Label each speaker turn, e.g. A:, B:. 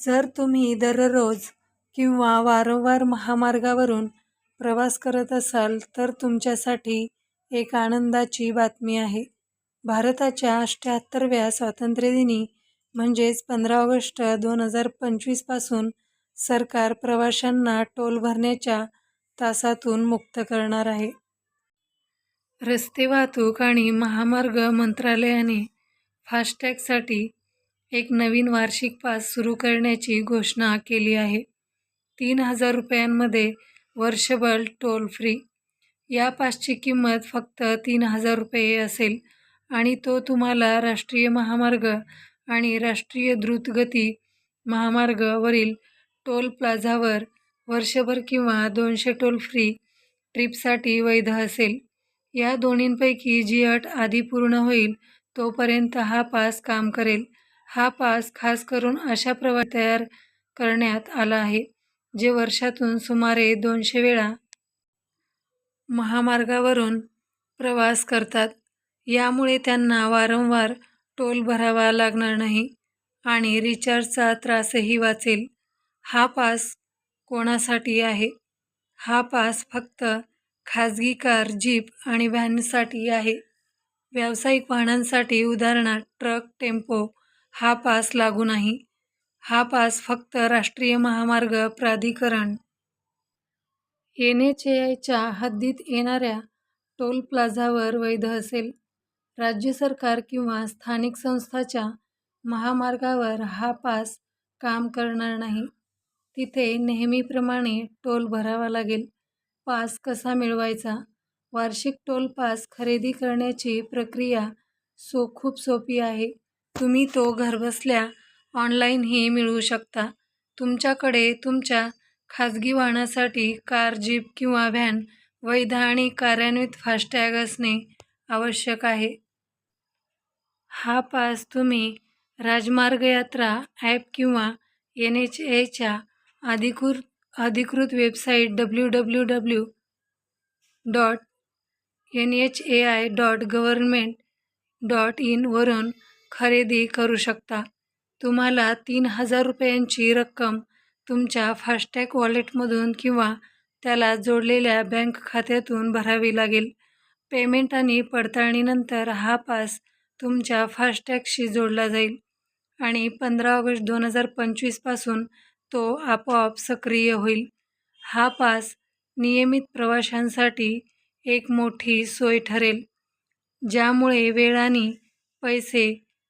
A: जर तुम्ही दररोज किंवा वारंवार महामार्गावरून प्रवास करत असाल तर तुमच्यासाठी एक आनंदाची बातमी आहे. भारताच्या अष्ट्याहत्तरव्या स्वातंत्र्यदिनी म्हणजेच पंधरा ऑगस्ट दोन हजार पंचवीसपासून सरकार प्रवाशांना टोल भरण्याच्या तासातून मुक्त करणार आहे. रस्ते वाहतूक आणि महामार्ग मंत्रालयाने फास्टॅगसाठी एक नवीन वार्षिक पास सुरू करण्याची घोषणा केली आहे. तीन हजार रुपयांमध्ये वर्षभर टोल फ्री! या पासची किंमत फक्त तीन हजार रुपये असेल आणि तो तुम्हाला राष्ट्रीय महामार्ग आणि राष्ट्रीय द्रुतगती महामार्गवरील टोल प्लाझावर वर्षभर किंवा दोनशे टोल फ्री ट्रिपसाठी वैध असेल. या दोन्हींपैकी जी अट आधी पूर्ण होईल तोपर्यंत हा पास काम करेल. हा पास खास करून अशा प्रवास तयार करण्यात आला आहे, जे वर्षातून सुमारे दोनशे वेळा महामार्गावरून प्रवास करतात. यामुळे त्यांना वारंवार टोल भरावा लागणार नाही आणि रिचार्जचा त्रासही वाचेल. हा पास कोणासाठी आहे? हा पास फक्त खाजगी कार, जीप आणि व्हॅनसाठी आहे. व्यावसायिक वाहनांसाठी उदाहरणार्थ ट्रक, टेम्पो हा पास लागू नाही. हा पास फक्त राष्ट्रीय महामार्ग प्राधिकरण एन एच ए आयच्या हद्दीत येणाऱ्या टोल प्लाझावर वैध असेल. राज्य सरकार किंवा स्थानिक संस्थांच्या महामार्गावर हा पास काम करणार नाही. तिथे नेहमीप्रमाणे टोल भरावा लागेल. पास कसा मिळवायचा? वार्षिक टोल पास खरेदी करण्याची प्रक्रिया सो खूप सोपी आहे. तुम्ही तो घरबसल्या ऑनलाईनही मिळवू शकता. तुमच्याकडे तुमच्या खाजगी वाहनासाठी कार, जीप किंवा व्हॅन वैध आणि कार्यान्वित फास्टॅग असणे आवश्यक आहे. हा पास तुम्ही राजमार्ग यात्रा ॲप किंवा एन एच एच्या अधिकृत अधिकृत website W W W dot N H A I dot government dot इनवरून खरेदी करू शकता. तुम्हाला तीन हजार रुपयांची रक्कम तुमच्या फास्टॅग वॉलेटमधून किंवा त्याला जोडलेल्या बँक खात्यातून भरावी लागेल. पेमेंट आणि पडताळणीनंतर हा पास तुमच्या फास्टॅगशी जोडला जाईल आणि पंधरा ऑगस्ट दोन हजार पंचवीसपासून तो आपोआप सक्रिय होईल. हा पास नियमित प्रवाशांसाठी एक मोठी सोय ठरेल, ज्यामुळे वेळ आणि पैसे